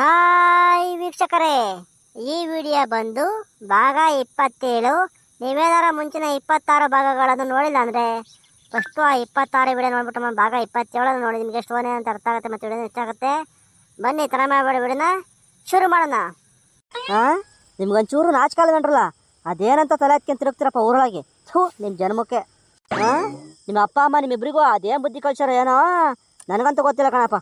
Hi ವೀಕ್ಷಕರೇ, ಈ video ಬಂದು ಭಾಗ ಇಪ್ಪತ್ತೇಳು. ನೀವೇನಾರ ಮುಂಚಿನ ಇಪ್ಪತ್ತಾರು ಭಾಗಗಳನ್ನು ನೋಡಿಲ್ಲ ಅಂದರೆ ಫಸ್ಟು ಆ ಇಪ್ಪತ್ತಾರು ವಿಡಿಯೋ ನೋಡ್ಬಿಟ್ಟು ನಮ್ಮ ಭಾಗ ಇಪ್ಪತ್ತೇಳನ್ನು ನೋಡಿ, ನಿಮಗೆ ಎಷ್ಟು ಅಂತ ಅರ್ಥ ಆಗುತ್ತೆ ಮತ್ತು ವಿಡಿಯೋ ಹೆಚ್ಚಾಗುತ್ತೆ ಬನ್ನಿ ತರ ಮಾಡಬೇಡಿ ವಿಡಿಯೋನ. ಶುರು ಮಾಡೋಣ. ಹಾಂ ನಿಮ್ಗೊಂಚೂರು ನಾಚ್ಕಾಲ್ಗಂಡ್ರಲ್ಲ ಅದೇನಂತ ತಲೆ ಹತ್ಕೊಂಡು ತಿರುಗ್ತಿರಪ್ಪ ಊರೊಳಗೆ? ಥೂ ನಿಮ್ಮ ಜನ್ಮಕ್ಕೆ. ಹಾಂ ನಿಮ್ಮ ಅಪ್ಪ, ಅಮ್ಮ ನಿಮ್ಮಿಬ್ಬರಿಗೂ ಅದೇನು ಬುದ್ಧಿ ಕಳ್ಸೋರು ಏನೋ? ನನಗಂತೂ ಗೊತ್ತಿಲ್ಲ ಕಣಪ್ಪ.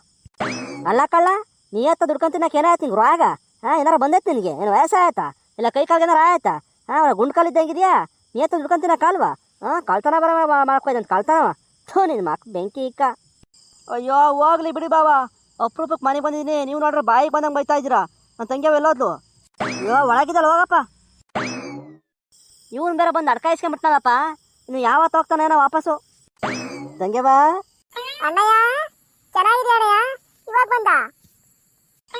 ಅಲ್ಲ ಕಳ್ಳ ನೀ ಎತ್ತ ನಾಕೆ ಏನಾಯ್ತು ನಿಂಗೆ ರೋಗ ಹಾಂ ಏನಾರ ಬಂದೈತೆ ನಿನಗೆ? ಏನು ವಯಸ್ಸಾಯ್ತಾ? ಇಲ್ಲ ಕೈ ಕಾಲ್ಗೆ ಏನಾರ ಆಯ್ತಾ? ಹಾಂ ಗುಂಡ್ ಕಾಲು ಇದ್ದಂಗಿದೆಯಾ? ನೀ ಎತ್ತ ದುಡ್ಕೊಂತಿನ ಕಾಲ್ವಾ? ಹಾಂ ಕಳ್ತನ ಬರ ಮಾಡ್ಕೊಯ್ದಂತ ಕಳ್ತನವ. ಥೂ ನಿನ್ನ ಮಕ್ ಬೆಂಕಿ ಇಕ್ಕ. ಅಯ್ಯೋ ಹೋಗ್ಲಿ ಬಿಡಿ ಬಾವ. ಅಪ್ರೂಪಕ್ಕೆ ಮನೆಗೆ ಬಂದಿದ್ದೀನಿ. ನೀವು ನೋಡ್ರೆ ಬಾಯಿಗೆ ಬಂದಂಗೆ ಬೈತಾ ಇದ್ದೀರಾ? ನನ್ನ ತಂಗಿ ಎಲ್ಲೋದ್ಲು. ಅಯ್ಯೋ ಒಳಗಿದ್ದಲ್ಲ ಹೋಗಪ್ಪ. ಇವನು ಬೇರೆ ಬಂದು ಅಡ್ಕ ಇಸ್ಕೊಂಬಿಟ್ನಲ್ಲಪ್ಪ. ಇನ್ನು ಯಾವತ್ತು ಹೋಗ್ತಾನೇನೋ ವಾಪಸ್ಸು. ಬಾ ಅಣ್ಣಯ್ಯ ಚೆನ್ನಾಗಿದೆ ಅಣ್ಣಯ್ಯ? ಇವಾಗ ಬಂದ?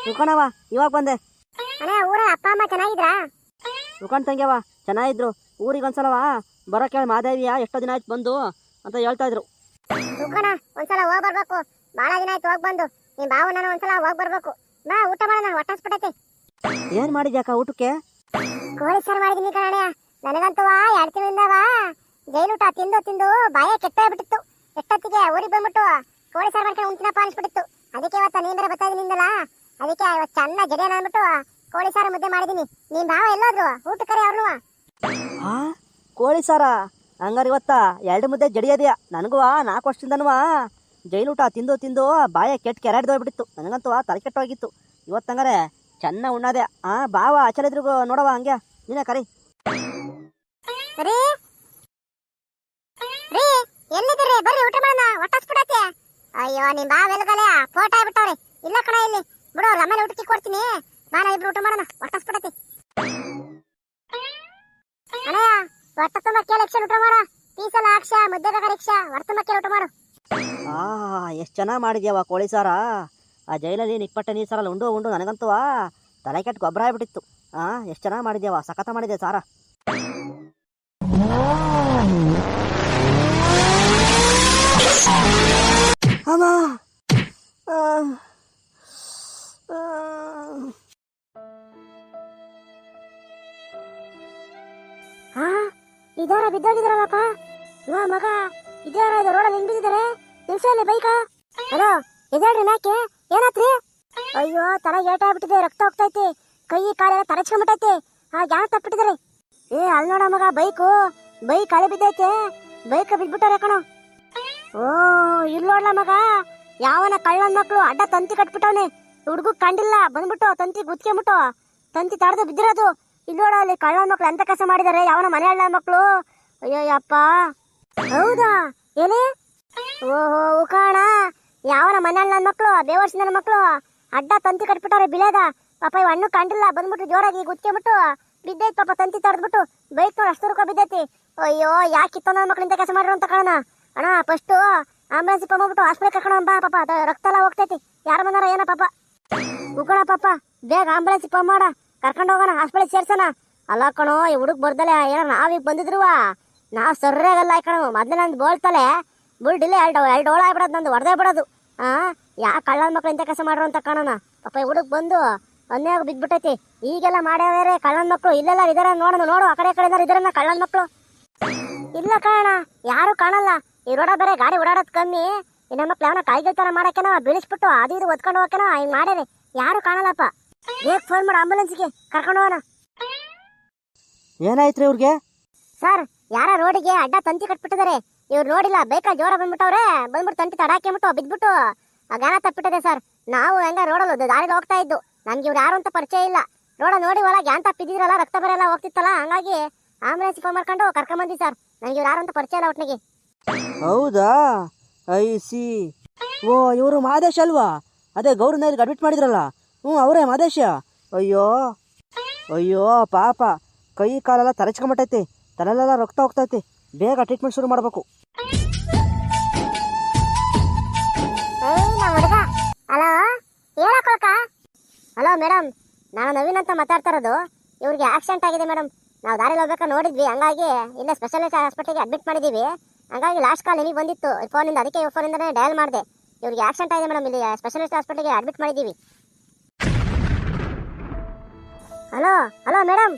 ಉಳ್ಕೊಣವ ಇವಾಗ ಬಂದೆ. ಅಣ್ಣ ಊರ ಅಪ್ಪ ಅಮ್ಮ ಚೆನ್ನಾಗಿದ್ರಾ? ಉಳ್ಕೊಂಡು ತಂಗ್ಯವ ಚೆನ್ನಾಗಿದ್ರು. ಊರಿಗೆ ಒಂದ್ಸಲವ ಬರೋ ಕೇಳಿ ಮಾದೇವಿಯ ಎಷ್ಟೋ ದಿನ ಆಯ್ತು ಬಂದು ಅಂತ ಹೇಳ್ತಾ ಇದ್ರು. ಉಳ್ಕೋಣ ಒಂದ್ಸಲ ಹೋಗ್ ಬರ್ಬೇಕು. ಬಹಳ ದಿನ ಆಯ್ತು ಹೋಗಿ ಬಂದು. ನಿಮ್ ಬಾವು ನಾನು ಒಂದ್ಸಲ ಹೋಗ್ ಬರ್ಬೇಕು. ನಾ ಊಟ ಮಾಡ ನಾನು ಏನ್ ಏನು ಮಾಡಿದ್ಯಾಕ ಊಟಕ್ಕೆ? ಕೋಳಿ ಸಾರು ಮಾಡಿದೀನಿ ಕಣಣ್ಣ ನನಗಂತೂ ಎರಡು ತಿಂಗಳಿಂದವ ಜೈಲೂಟ ತಿಂದು ತಿಂದು ಬಾಯ ಕೆಟ್ಟ ಬಿಟ್ಟಿತ್ತು. ಎಷ್ಟೊತ್ತಿಗೆ ಊರಿಗೆ ಬಂದ್ಬಿಟ್ಟು ಕೋಳಿ ಸಾರು ಮಾಡ್ಕೊಂಡು ಉಂಟಿನಪ್ಪ ಅನ್ಸ್ಬಿಟ್ಟಿತ್ತು. ಅದಕ್ಕೆ ಇವತ್ತು ನೀನ್ ಬೇರೆ ಬರ್ತಾ ಇದೀನಿಂದಲ್ಲ ಅದಕ್ಕೆ ಇವತ್ತು ಚೆನ್ನ ಜಡಿಯನ ಅಂದ್ಬಿಟ್ಟು ಕೋಳಿ ಸಾರು ಮುದ್ದೆ ಮಾಡಿದೀನಿ. ನೀನ್ ಭಾವ ಎಲ್ಲೋದ್ರು? ಊಟ ಕರೆ ಅವ್ರು ಆ? ಕೋಳಿ ಸಾರ? ಹಂಗಾರೆ ಇವತ್ತ ಎರಡು ಮುದ್ದೆ ಜಡಿಯೋದ್ಯಾ ನನಗೂ ನಾಲ್ಕು ವರ್ಷದಿಂದನೂ ಊಟ ತಿಂದು ತಿಂದು ಬಾಯ ಕೆಟ್ಟ ಕೆರೆಡ್ದೋಗ್ಬಿಟ್ಟಿತ್ತು ನನಗಂತೂ ತಲೆ ಕೆಟ್ಟೋಗಿತ್ತು. ಇವತ್ತು ಹಂಗಾರೆ ಚೆನ್ನ ಉಣ್ಣದೆ. ಆ ಬಾವ ಆಚರಿದ್ರಿಗೂ ನೋಡವ ಹಂಗೆ. ನೀನೇ ಕರಿ. ಎಲ್ಲಿದ್ದೀರಿ? ಬರ್ರಿ ಊಟ ಮಾಡೋಣ. ಅಯ್ಯೋ ನಿಮ್ ಬಾವ ಎಲ್ಗಲೆ ಫೋಟೋ ಆಗ್ಬಿಟ್ಟವ್ರಿ. ಇಲ್ಲ ಕಣ ಇಲ್ಲಿ. ಬಿಡು, ಅವ್ರ ಆಮೇಲೆ ಊಟಕ್ಕೆ ಕೊಡ್ತೀನಿ. ಬಾ, ನಾ ಇಬ್ರು ಊಟ ಮಾಡೋಣ. ಹೊಟ್ಟಾಸ್ಬಿಡತ್ತೆ ಅಣ್ಣಯ್ಯ, ಹೊಟ್ಟ ತುಂಬ ಕೇಳಿ ಯಕ್ಷ ಊಟ ಮಾಡ. ಪೀಸಲ ಅಕ್ಷ ಮುದ್ದೆ ಬೇಕಾರೆ ಯಕ್ಷ ಹೊಟ್ಟ ತುಂಬ ಊಟ ಮಾಡು. ಆ, ಎಷ್ಟು ಚೆನ್ನಾಗಿ ಮಾಡಿದ್ಯಾವ ಕೋಳಿ ಸಾರ. ಆ ಜೈಲಲ್ಲಿ ನಿಪ್ಪಟ್ಟೆ ನೀರು ಸಾರಲ್ಲಿ ಉಂಡು ಉಂಡು ನನಗಂತೂ ತಲೆ ಕೆಟ್ಟು ಗೊಬ್ಬರ ಆಗ್ಬಿಟ್ಟಿತ್ತು. ಆ, ಎಷ್ಟು ಚೆನ್ನಾಗಿ ಮಾಡಿದ್ಯಾವ ಸಖತ ಮಾಡಿದೆ ಸಾರ? ಹಾ ಇದಾರ ಬಿದ್ದೋಗಿದಾರಲ್ಲಪ್ಪ ಇವ ಮಗ ಇದಾರ ಇದು ರೋಡಲ್ಲಿ ಹಿಂಗ್ ಬಿದ್ದಿದ್ದಾರೆ? ನಿಲ್ಸಲ್ಲಿ ಬೈಕ ಹಲೋ ಇದೇಳ್ರಿ ಮ್ಯಾಕೆ ಏನಾತ್ರಿ? ಅಯ್ಯೋ, ತಲೆ ಏಟಾಗ್ಬಿಟ್ಟಿದೆ ರಕ್ತ ಹೋಗ್ತೈತಿ. ಕೈ, ಕಾಲೆಲ್ಲ ತರಚ್ಕೊಂಡ್ಬಿಟ್ಟೈತಿ ಆ, ಯಾರು ತಪ್ಪಿಟ್ಟಿದ್ದಾರೆ? ಏ ಅಲ್ಲಿ ನೋಡ ಮಗ ಬೈಕು ಬೈಕ್ ಹಳೆ ಬಿದ್ದೈತೆ. ಬೈಕ್ ಬಿದ್ಬಿಟ್ಟಾರೆ ಕಣ. ಓ ಇಲ್ಲಿ ನೋಡ್ಲ ಮಗ, ಯಾವನ ಕಳ್ಳನ ಮಕ್ಕಳು ಅಡ್ಡ ತಂತಿ ಕಟ್ಬಿಟ್ಟವನೆ. ಹುಡುಗ ಕಂಡಿಲ್ಲ, ಬಂದ್ಬಿಟ್ಟು ತಂತಿ ಗುದ್ಕೊಂಬಿಟ್ಟು ತಂತಿ ತಡೆದು ಬಿದ್ದಿರೋದು. ಇಲ್ಲಿ ನೋಡ, ಅಲ್ಲಿ ಕಳ್ಳ ಮಕ್ಳು ಅಂತ ಕಸ ಮಾಡಿದಾರೆ? ಯಾವನ ಮನೆ ಅಳ್ಳ ಮಕ್ಳು? ಅಯ್ಯೋ ಯಪ್ಪ ಹೌದಾ? ಏನೇ ಓಹೋ ಉಕಾಣ ಯಾವನ ಮನೆ ಅಳ್ಳ ಮಕ್ಳು? ಬೇವರ್ಸಿ ನನ್ನ ಮಕ್ಳು? ಅಡ್ಡ ತಂತಿ ಕಟ್ಬಿಟ್ಟವ್ರೆ ಬಿಳೇದ. ಪಾಪ ಇವ್ ಹಣ್ಣು ಕಂಡಿಲ್ಲ ಬಂದ್ಬಿಟ್ಟು ಜೋರಾಗಿ ಗುದ್ಕೊಂಬಿಟ್ಟು ಬಿದ್ದೈತ್ ಪಾಪ ತಂತಿ ತಡೆದ್ಬಿಟ್ಟು. ಬೈಕ್ ನೋಡಿ, ಅಷ್ಟು ಬಿದ್ದೈತಿ. ಅಯ್ಯೋ, ಯಾಕೆ ನನ್ನ ಇಂಥ ಕೆಲಸ ಮಾಡಿರೋ ಅಂತ ಕಾಣ ಅಣ್ಣ ಫಸ್ಟು ಆಂಬುಲೆನ್ಸ್ ಬಂದ್ಬಿಟ್ಟು ಹಾಸ್ಪಿಟಲ್ ಕರ್ಕೊಂಡು ಬಾ ಪಾಪ. ಅದ ರಕ್ತ ಎಲ್ಲ ಹೋಗ್ತೈತಿ. ಯಾರು ಬಂದಾರ ಏನ ಪಾಪ. ಉಕೋಣ ಪಾಪ, ಬೇಗ ಆಂಬುಲೆನ್ಸ್ ಫೋನ್ ಮಾಡ. ಕರ್ಕೊಂಡು ಹೋಗೋಣ ಹಾಸ್ಪಿಟಲ್ ಸೇರ್ಸೋಣ. ಅಲ್ಲ ಕಣೋ, ಈ ಹುಡುಗ ಬರ್ದಲೆ ಏನೋ ನಾವೀಗ ಬಂದಿದ್ರು ನಾವು ಸರ್ಯಾಗಲ್ಲ ಕಣೋ. ಮೊದಲೇ ನಂದು ಬೋಳ್ತಲೆ ಬುಲ್ಡಿಲ್ಲ ಎರಡು ಎರಡು ಓಳ ಆಗ್ಬಿಡೋದು, ನಂದು ಹೊಡೆದೇ ಬಿಡೋದು. ಆ, ಯಾ ಕಳ್ಳನ ಮಕ್ಳು ಇಂಥ ಕೆಲಸ ಮಾಡ್ರು ಅಂತ ಕಾಣೋಣ. ಪಾಪ ಈ ಹುಡುಗ ಬಂದು ಒಂದೇ ಬಿದ್ಬಿಟ್ಟೈತಿ. ಈಗೆಲ್ಲ ಮಾಡ್ಯಾವ್ರೆ ಕಳ್ಳನ ಮಕ್ಳು. ಇಲ್ಲೆಲ್ಲ ಇದಾರೆ ನೋಡೋಣ, ನೋಡು, ಆ ಕಡೆ ಕಡೆ ಇದಾರೆ ಕಳ್ಳನ ಮಕ್ಳು. ಇಲ್ಲ ಕಾಣ ಯಾರು ಕಾಣಲ್ಲ. ಈ ರೋಡ ಬೇರೆ ಗಾಡಿ ಓಡಾಡೋದು ಕಮ್ಮಿ. ನಮ್ಮ ಯಾವನ ಕಾಯಿಗೆ ತರ ಮಾಡಕೇನ ಬೀಳಿಸ್ಬಿಟ್ಟು ಅದು ಇದು ಒದ್ಕೊಂಡು ಹೋಗ್ಕೇನೋ ಹಿಂಗ್ ಮಾಡ್ಯಾರೆ. ಯಾರು ಕಾಣಲ್ಲಪ್ಪ. ಬೇಗ ಫೋನ್ ಮಾಡು ಆಂಬುಲೆನ್ಸ್ಗೆ ಕರ್ಕೊಂಡು ಹೋಗೋಣ. ಏನಾಯ್ತು ರೀ ಇವ್ರಿಗೆ? ಸರ್ ಯಾರ ರೋಡಿಗೆ ಅಡ್ಡ ತಂತಿ ಕಟ್ಬಿಟ್ಟಿದ್ದಾರೆ. ಇವ್ರು ನೋಡಿಲ್ಲ ಬೇಕಾ ಜೋರ ಬಂದ್ಬಿಟ್ಟವ್ರೆ. ಬಂದ್ಬಿಟ್ಟು ತಂತಿ ತಡಾಕಿಬಿಟ್ಟು ಬಿದ್ಬಿಟ್ಟು ಆ ಗಾನ ತಪ್ಪಿಟ್ಟಿದೆ ಸರ್. ನಾವು ಹೆಂಗ ರೋಡಲ್ಲಿ ದಾರಿಲಿ ಹೋಗ್ತಾ ಇದ್ದು. ನಮ್ಗೆ ಇವ್ರು ಯಾರು ಅಂತ ಪರಿಚಯ ಇಲ್ಲ. ರೋಡ ನೋಡಿ ಹೊಲ ಗ್ಯಾನ್ ತಪ್ಪಿದ್ರಲ್ಲ ರಕ್ತ ಬರೆಲ್ಲ ಹೋಗ್ತಿತ್ತಲ್ಲ ಹಂಗಾಗಿ ಆಂಬುಲೆನ್ಸ್ ಫೋನ್ ಮಾಡ್ಕೊಂಡು ಕರ್ಕೊಂಬಂದಿ ಸರ್. ನನಗೆ ಇವ್ರು ಯಾರು ಅಂತ ಪರಿಚಯ ಇಲ್ಲ ಒಟ್ಟಿಗೆ ಹೌದಾ? I C. ಓ ಇವರು ಮಾದೇಶ್ ಅಲ್ವಾ? ಅದೇ ಗೌರನಲ್ಲಿ ಅಡ್ಮಿಟ್ ಮಾಡಿದ್ರಲ್ಲ. ಹ್ಞೂ, ಅವರೇ, ಮಾದೇಶ. ಅಯ್ಯೋ ಅಯ್ಯೋ, ಪಾಪ. ಕೈ ಕಾಲೆಲ್ಲ ತರಚ್ಕೊಂಬಿಟ್ಟೈತಿ. ತಲೆಲೆಲ್ಲ ರಕ್ತ ಹೋಗ್ತೈತಿ. ಬೇಗ ಟ್ರೀಟ್ಮೆಂಟ್ ಶುರು ಮಾಡಬೇಕು. ಹಲೋ ಹಲೋ ಮೇಡಮ್ ನಾನು ನವೀನ್ ಅಂತ ಮಾತಾಡ್ತಾ ಇರೋದು. ಇವ್ರಿಗೆ ಆಕ್ಸಿಡೆಂಟ್ ಆಗಿದೆ ಮೇಡಮ್ ನಾವು ದಾರಿಲಿ ಹೋಗ್ಬೇಕಾ ನೋಡಿದ್ವಿ. ಹಂಗಾಗಿ ಇಲ್ಲೇ ಸ್ಪೆಷಲಿಸ್ಟ್ ಹಾಸ್ಪಿಟಲ್ಗೆ ಅಡ್ಮಿಟ್ ಮಾಡಿದ್ದೀವಿ ಹಂಗಾಗಿ ಲಾಸ್ಟ್ ಕಾಲ್ ನಿಮಗೆ ಬಂದಿತ್ತು. ಫೋನಿಂದ ಅದಕ್ಕೆ ಫೋನಿಂದನೇ ಡಯಲ್ ಮಾಡಿದೆ. ಇವ್ರಿಗೆ ಆಕ್ಸಿಡೆಂಟ್ ಆಗಿದೆ ಮೇಡಮ್ ಇಲ್ಲಿ ಸ್ಪೆಷಲಿಸ್ಟ್ ಹಾಸ್ಪಿಟಲ್ಗೆ ಅಡ್ಮಿಟ್ ಮಾಡಿದ್ದೀವಿ ಹಲೋ ಹಲೋ ಮೇಡಮ್